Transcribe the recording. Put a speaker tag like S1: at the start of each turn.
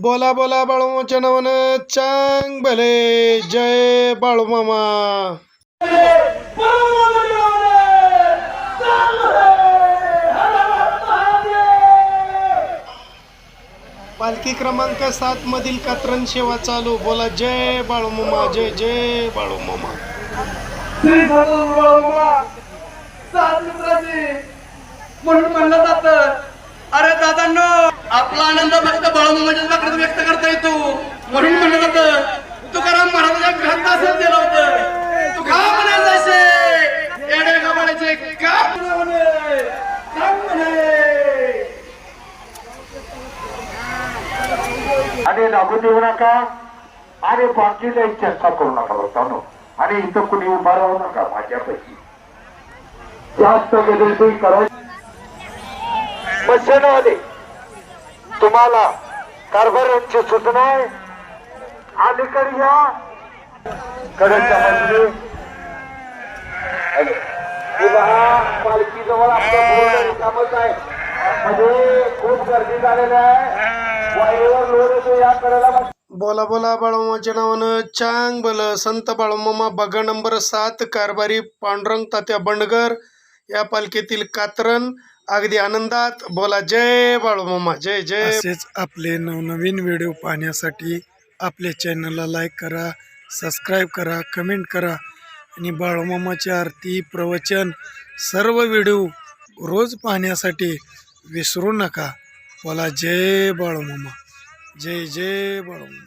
S1: बोला बोला बाळूमाच्या नावानं चांग भले. जय बाळूमामा. पालखी क्रमांक सात मधील कात्रण सेवा चालू. बोला जय बाळूमामा जय जय बाळूमामा.
S2: मामा म्हणून म्हणलं जात. अरे दादांनो आपला आनंद बाळूमामाच्या बाकडे व्यक्त करता येतो म्हणून म्हणलं जातं तुकाराम महाराजांच्या ग्रंथ असं दिलं होतं तू का म्हणायचं असे येडे का म्हणायचे का
S3: आणि लागू देऊ नका. आणि बाकी काही चर्चा करू नका होतानो आणि इथं कुणी उभा राहू नका माझ्यापैकी. जास्त गैरसोयी करायची. मत्स्यनवादी तुम्हाला कारभाऱ्यांची सूचना आहे. अलीकडे या. पालखी जवळ आपलं आहे. म्हणजे खूप गर्दी झालेली आहे. वाईवर लोड येतो या कडेला
S1: बोला बोला बाळोमाच्या नावानं चांग बल संत बाळोमामा बघा नंबर सात कारभारी पांडुरंग तात्या बंडगर. या पालखीतील कात्रण अगदी आनंदात बोला. जय बाळूमामा जय जय. असेच आपले नवनवीन व्हिडिओ पाहण्यासाठी आपल्या चॅनलला लाईक करा सबस्क्राईब करा कमेंट करा आणि बाळूमामाची आरती प्रवचन सर्व व्हिडिओ रोज पाहण्यासाठी विसरू नका. बोला जय बाळूमामा जय जय बाळूमामा.